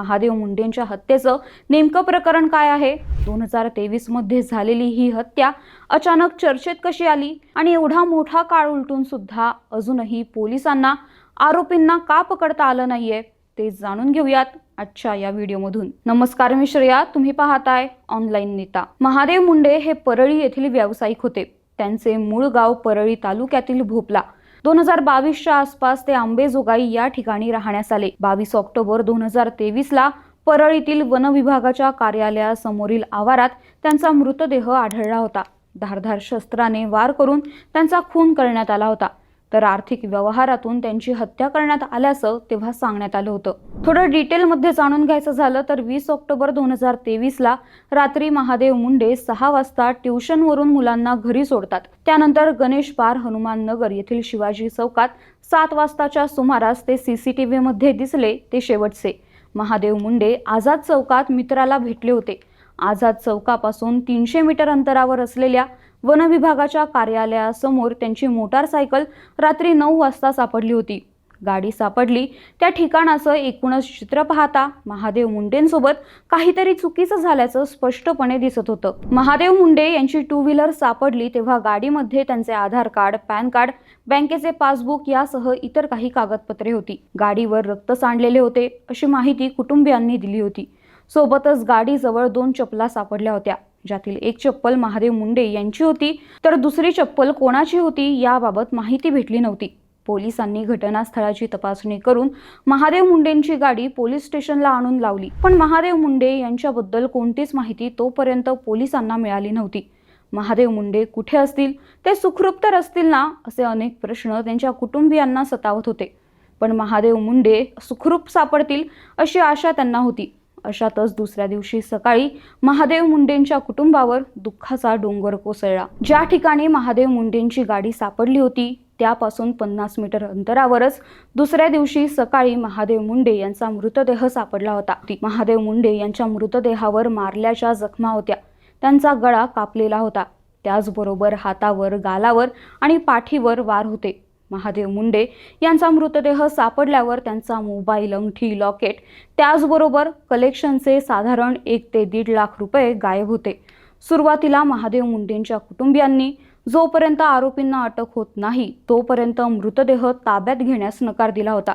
महादेव मुंडेंच्या हत्येचं नेमकं प्रकरण काय आहे? दोन हजार तेवीसमध्ये झालेली ही हत्या अचानक चर्चेत कशी आली? आणि एवढा मोठा काळ उलटून सुद्धा अजूनही पोलिसांना आरोपींना का पकडता आलं नाहीये? ते जाणून घेऊयात आजच्या या व्हिडिओमधून. नमस्कार मी श्रेया तुम्ही पाहताय ऑनलाईन नेता. महादेव मुंडे हे परळी येथील व्यावसायिक होते. त्यांचे मूळ गाव परळी तालुक्यातील भोपला. दोन हजार बावीसच्या आसपास ते आंबेजोगाई या ठिकाणी राहण्यास आले. बावीस ऑक्टोबर दोन हजार तेवीसला परळीतील वन विभागाच्या कार्यालयासमोरील आवारात त्यांचा मृतदेह आढळला होता. धारधार शस्त्राने वार करून त्यांचा खून करण्यात आला होता. तर आर्थिक व्यवहारातून त्यांची हत्या करण्यात आल्याचं तेव्हा सांगण्यात आलं होतं. थोडं डिटेलमध्ये जाणून घ्यायचं झालं तर वीस ऑक्टोबर दोन हजार तेवीसला रात्री महादेव मुंडे सहा वाजता ट्युशनवरून मुलांना घरी सोडतात. त्यानंतर गणेश पार हनुमान नगर येथील शिवाजी चौकात सात वाजताच्या सुमारास ते सीसीटीव्हीमध्ये दिसले ते शेवटचे. महादेव मुंडे आझाद चौकात मित्राला भेटले होते. आझाद चौकापासून तीनशे मीटर अंतरावर असलेल्या वन विभागाच्या कार्यालयासमोर त्यांची मोटारसायकल रात्री नऊ वाजता सापडली होती. गाडी सापडली. त्या ठिकाणाचं एकूणच चित्र पाहता महादेव मुंडेंसोबत काहीतरी चुकीचं झाल्याचं स्पष्टपणे दिसत होतं. महादेव मुंडे यांची टू व्हीलर सापडली तेव्हा गाडीमध्ये त्यांचे आधार कार्ड पॅन कार्ड बँकेचे पासबुक यासह इतर काही कागदपत्रे होती. गाडीवर रक्त सांडलेले होते अशी माहिती कुटुंबियांनी दिली होती. सोबतच गाडीजवळ दोन चपला सापडल्या होत्या. ज्यातील एक चप्पल महादेव मुंडे यांची होती तर दुसरी चप्पल कोणाची होती याबाबत माहिती भेटली नव्हती. पोलिसांनी घटनास्थळाची तपासणी करून महादेव मुंडेंची गाडी पोलीस स्टेशनला आणून लावली. पण महादेव मुंडे यांच्याबद्दल कोणतीच माहिती तोपर्यंत पोलिसांना मिळाली नव्हती. महादेव मुंडे कुठे असतील ते सुखरूप तर असतील ना असे अनेक प्रश्न त्यांच्या कुटुंबियांना सतावत होते. पण महादेव मुंडे सुखरूप सापडतील अशी आशा त्यांना होती. अशातच दुसऱ्या दिवशी सकाळी महादेव मुंडेंच्या कुटुंबावर दुःखाचा डोंगर कोसळला. ज्या ठिकाणी महादेव मुंडेंची गाडी सापडली होती त्यापासून पन्नास मीटर अंतरावरच दुसऱ्या दिवशी सकाळी महादेव मुंडे यांचा मृतदेह सापडला होता. महादेव मुंडे यांच्या मृतदेहावर मारल्याच्या जखमा होत्या. त्यांचा गळा कापलेला होता. त्याचबरोबर हातावर गालावर आणि पाठीवर वार होते. महादेव मुंडे यांचा मृतदेह सापडल्यावर त्यांचा मोबाईल अंगठी लॉकेट त्याचबरोबर कलेक्शनचे साधारण एक ते दीड लाख रुपये गायब होते. सुरुवातीला महादेव मुंडेंच्या कुटुंबियांनी जोपर्यंत आरोपींना अटक होत नाही तोपर्यंत मृतदेह ताब्यात घेण्यास नकार दिला होता.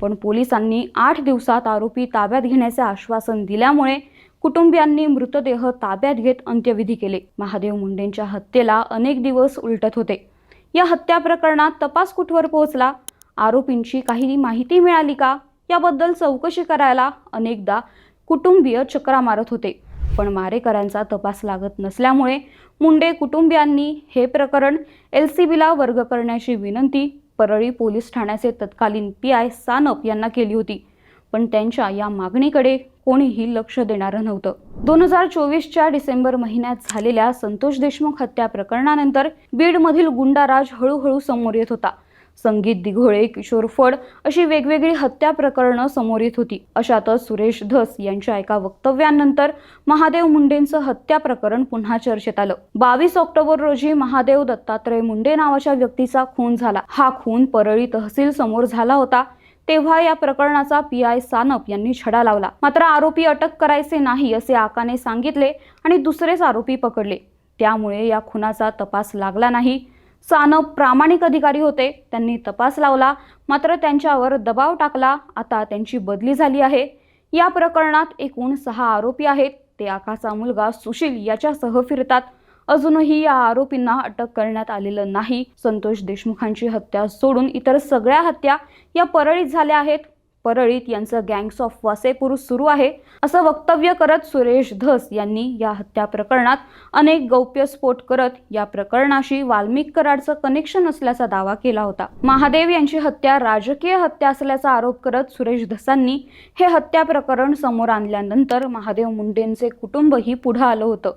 पण पोलिसांनी आठ दिवसात आरोपी ताब्यात घेण्याचे आश्वासन दिल्यामुळे कुटुंबियांनी मृतदेह ताब्यात घेत अंत्यविधी केले. महादेव मुंडेंच्या हत्येला अनेक दिवस उलटत होते. या हत्या प्रकरणात तपास कुठवर पोहोचला? आरोपींची काही माहिती मिळाली का? याबद्दल चौकशी करायला अनेकदा कुटुंबीय चक्रा मारत होते. पण मारेकऱ्यांचा तपास लागत नसल्यामुळे मुंडे कुटुंबियांनी हे प्रकरण एल सी बीला वर्ग करण्याची विनंती परळी पोलीस ठाण्याचे तत्कालीन पी आय सानप यांना केली होती. पण त्यांच्या या मागणीकडे कोणीही लक्ष देणारं नव्हतं. दोन हजार चोवीसच्या डिसेंबर महिन्यात झालेल्या संतोष देशमुख हत्या प्रकरणानंतर बीडमधील गुंडाराज हळूहळू समोर येत होता. संगीत दिघोळे किशोर फड अशी वेगवेगळी हत्या प्रकरणं समोर येत होती. अशातच सुरेश धस यांच्या एका वक्तव्यानंतर महादेव मुंडेंचं हत्या प्रकरण पुन्हा चर्चेत आलं. बावीस ऑक्टोबर रोजी महादेव दत्तात्रय मुंडे नावाच्या व्यक्तीचा खून झाला. हा खून परळी तहसील समोर झाला होता. तेव्हा या प्रकरणाचा पी आय सानप यांनी छडा लावला. मात्र आरोपी अटक करायचे नाही असे आकाने सांगितले आणि दुसरेच आरोपी पकडले. त्यामुळे या खुनाचा तपास लागला नाही. सानप प्रामाणिक अधिकारी होते त्यांनी तपास लावला मात्र त्यांच्यावर दबाव टाकला आता त्यांची बदली झाली आहे. या प्रकरणात एकूण सहा आरोपी आहेत ते आकाचा मुलगा सुशील याच्यासह फिरतात. अजूनही या आरोपींना अटक करण्यात आलेलं नाही. संतोष देशमुखांची हत्या सोडून इतर सगळ्या हत्या या परळीत झाल्या आहेत. परळीत यांचं गँग्स ऑफ वासेपूर सुरू आहे. असं वक्तव्य करत सुरेश धस यांनी या हत्या प्रकरणात अनेक गौप्यस्फोट करत या प्रकरणाशी वाल्मिक कराडचं कनेक्शन असल्याचा दावा केला होता. महादेव यांची हत्या राजकीय हत्या असल्याचा आरोप करत सुरेश धसांनी हे हत्या प्रकरण समोर आणल्यानंतर महादेव मुंडेंचे कुटुंबही पुढं आलं होतं.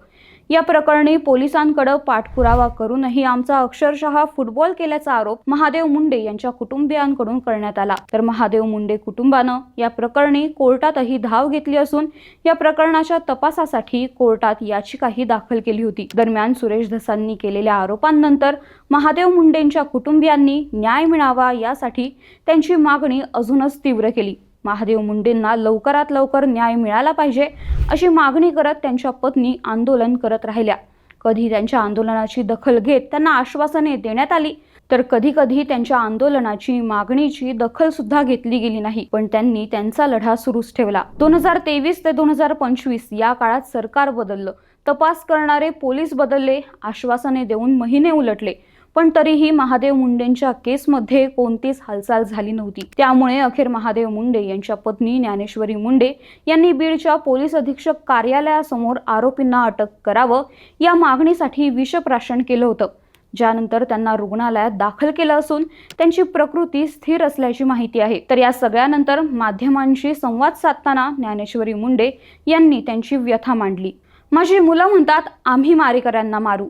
या प्रकरणी पोलिसांकडे पाठपुरावा करूनही आमचा अक्षरशः फुटबॉल केल्याचा आरोप महादेव मुंडे यांच्या कुटुंबियांकडून करण्यात आला. तर महादेव मुंडे कुटुंबानं या प्रकरणी कोर्टातही धाव घेतली असून या प्रकरणाच्या तपासासाठी कोर्टात याचिकाही दाखल केली होती. दरम्यान सुरेश धसांनी केलेल्या आरोपांनंतर महादेव मुंडेंच्या कुटुंबियांनी न्याय मिळावा यासाठी त्यांची मागणी अजूनच तीव्र केली. महादेव मुंडेंना लवकरात लवकर न्याय मिळाला पाहिजे अशी मागणी करत त्यांच्या पत्नी आंदोलन करत राहिल्या. कधी त्यांच्या आंदोलनाची दखल घेत त्यांना आश्वासने देण्यात आली तर कधी कधी त्यांच्या आंदोलनाची मागणीची दखल सुद्धा घेतली गेली नाही. पण त्यांनी त्यांचा लढा सुरूच ठेवला. दोन हजार तेवीस ते दोन हजार पंचवीस या काळात सरकार बदललं. तपास करणारे पोलीस बदलले आश्वासने देऊन महिने उलटले. पण तरीही महादेव मुंडेंच्या केसमध्ये कोणतीच हालचाल झाली नव्हती. त्यामुळे अखेर महादेव मुंडे यांच्या पत्नी ज्ञानेश्वरी मुंडे यांनी बीडच्या पोलीस अधीक्षक कार्यालयासमोर आरोपींना अटक करावं या मागणीसाठी विषप्राशन केलं होतं. ज्यानंतर त्यांना रुग्णालयात दाखल केलं असून त्यांची प्रकृती स्थिर असल्याची माहिती आहे. तर या सगळ्यानंतर माध्यमांशी संवाद साधताना ज्ञानेश्वरी मुंडे यांनी त्यांची व्यथा मांडली. माझी मुलं म्हणतात आम्ही मारेकऱ्यांना मारू.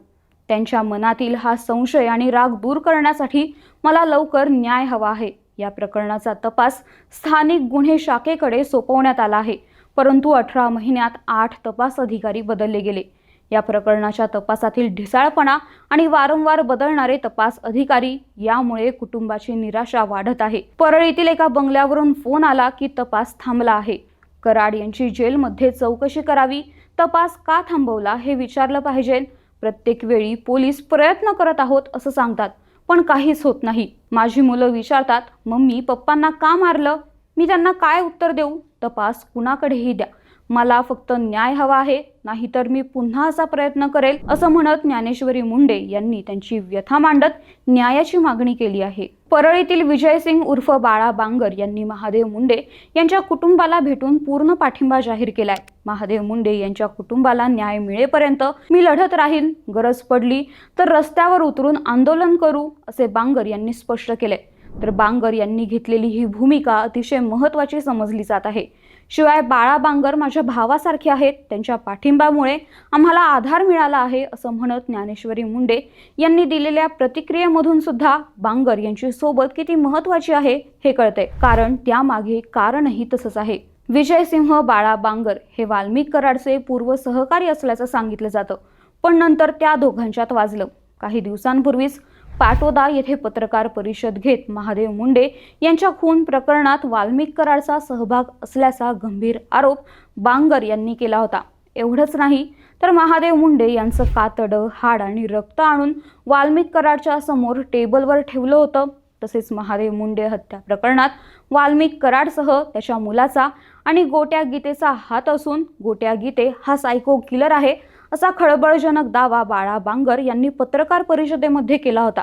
त्यांच्या मनातील हा संशय आणि राग दूर करण्यासाठी मला लवकर न्याय हवा आहे. या प्रकरणाचा तपास स्थानिक गुन्हे शाखेकडे सोपवण्यात आला आहे. परंतु अठरा महिन्यात आठ तपास अधिकारी बदलले गेले. या प्रकरणाच्या तपासातील ढिसाळपणा आणि वारंवार बदलणारे तपास अधिकारी यामुळे कुटुंबाची निराशा वाढत आहे. परळीतील एका बंगल्यावरून फोन आला की तपास थांबला आहे. कराड यांची जेलमध्ये चौकशी करावी तपास का थांबवला हे विचारलं पाहिजे. प्रत्येक वेळी पोलीस प्रयत्न करत आहोत असं सांगतात. पण काहीच होत नाही. माझी मुलं विचारतात मम्मी पप्पांना का मारलं? मी त्यांना काय उत्तर देऊ? तपास कुणाकडेही द्या. मला फक्त न्याय हवा आहे नाहीतर मी पुन्हा असा प्रयत्न करेल असं म्हणत ज्ञानेश्वरी मुंडे यांनी त्यांची व्यथा मांडत न्यायाची मागणी केली आहे. परळीतील विजयसिंग उर्फ बाळा बांगर यांनी महादेव मुंडे यांच्या कुटुंबाला भेटून पूर्ण पाठिंबा जाहीर केलाय. महादेव मुंडे यांच्या कुटुंबाला न्याय मिळेपर्यंत मी लढत राहीन गरज पडली तर रस्त्यावर उतरून आंदोलन करू असे बांगर यांनी स्पष्ट केले. तर बांगर यांनी घेतलेली ही भूमिका अतिशय महत्त्वाची समजली जात आहे. शिवाय बाळा बांगर माझ्या भावासारखे आहेत त्यांच्या पाठिंब्यामुळे आम्हाला आधार मिळाला आहे असं म्हणत ज्ञानेश्वरी मुंडे यांनी दिलेल्या प्रतिक्रियेमधून सुद्धा बांगर यांची सोबत किती महत्त्वाची आहे हे कळते कारण त्यामागे कारणही तसंच आहे. विजयसिंह बाळा बांगर हे वाल्मिक कराडचे पूर्व सहकारी असल्याचं सांगितलं जातं. पण नंतर त्या दोघांच्यात वाजलं. काही दिवसांपूर्वीच पाटोदा येथे पत्रकार परिषद घेत महादेव मुंडे यांच्या खून प्रकरणात वाल्मिक कराडचा सहभाग असल्याचा गंभीर आरोप बांगर यांनी केला होता. एवढंच नाही तर महादेव मुंडे यांचं कातडं हाड आणि रक्त आणून वाल्मिक कराडच्या समोर टेबलवर ठेवलं होतं. तसेच महादेव मुंडे हत्या प्रकरणात वाल्मिक कराडसह त्याच्या मुलाचा आणि गोट्या गीतेचा हात असून गोट्या गीते हा सायको किलर आहे. असा खळबळजनक दावा बाळा बांगर यांनी पत्रकार परिषदेमध्ये केला होता.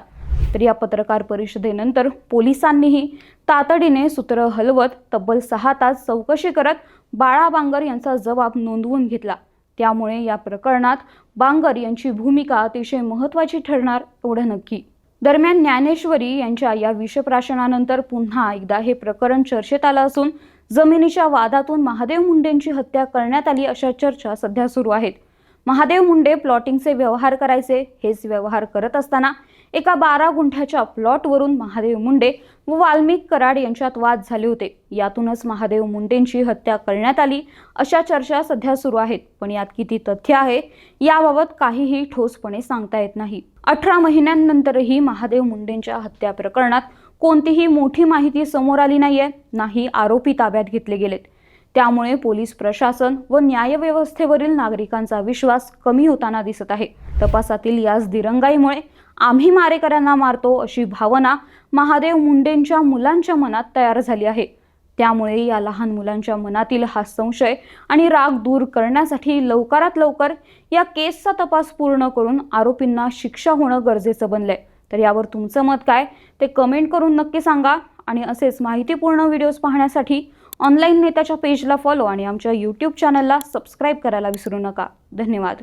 तर या पत्रकार परिषदेनंतर पोलिसांनीही तातडीने सूत्र हलवत तब्बल सहा तास चौकशी करत बाळा बांगर यांचा जबाब नोंदवून घेतला. त्यामुळे या प्रकरणात बांगर यांची भूमिका अतिशय महत्त्वाची ठरणार एवढं नक्की. दरम्यान ज्ञानेश्वरी यांच्या या विषप्राशनानंतर पुन्हा एकदा हे प्रकरण चर्चेत आलं असून जमिनीच्या वादातून महादेव मुंडेंची हत्या करण्यात आली अशा चर्चा सध्या सुरू आहेत. महादेव मुंडे प्लॉटिंगचे व्यवहार करायचे हेच व्यवहार करत असताना एका बारा गुंठ्याच्या प्लॉटवरून महादेव मुंडे व वाल्मिक कराड यांच्यात वाद झाले होते. यातूनच महादेव मुंडेंची हत्या करण्यात आली. अशा चर्चा सध्या सुरू आहेत पण यात किती तथ्य आहे याबाबत काहीही ठोसपणे सांगता येत नाही. अठरा महिन्यांनंतरही महादेव मुंडेंच्या हत्या प्रकरणात कोणतीही मोठी माहिती समोर आली नाहीये नाही आरोपी ताब्यात घेतले गेलेत. त्यामुळे पोलीस प्रशासन व न्यायव्यवस्थेवरील नागरिकांचा विश्वास कमी होताना दिसत आहे. तपासातील याच दिरंगाईमुळे आम्ही मारेकऱ्यांना मारतो अशी भावना महादेव मुंडेंच्या मुलांच्या मनात तयार झाली आहे. त्यामुळे या लहान मुलांच्या मनातील हा संशय आणि राग दूर करण्यासाठी लवकरात लवकर या केसचा तपास पूर्ण करून आरोपींना शिक्षा होणं गरजेचं बनलंय. तर यावर तुमचं मत काय? ते कमेंट करून नक्की सांगा आणि असेच माहितीपूर्ण व्हिडिओज पाहण्यासाठी ऑनलाईन नेत्याच्या पेजला फॉलो आणि आमच्या यूट्यूब चॅनलला सबस्क्राईब करायला विसरू नका. धन्यवाद.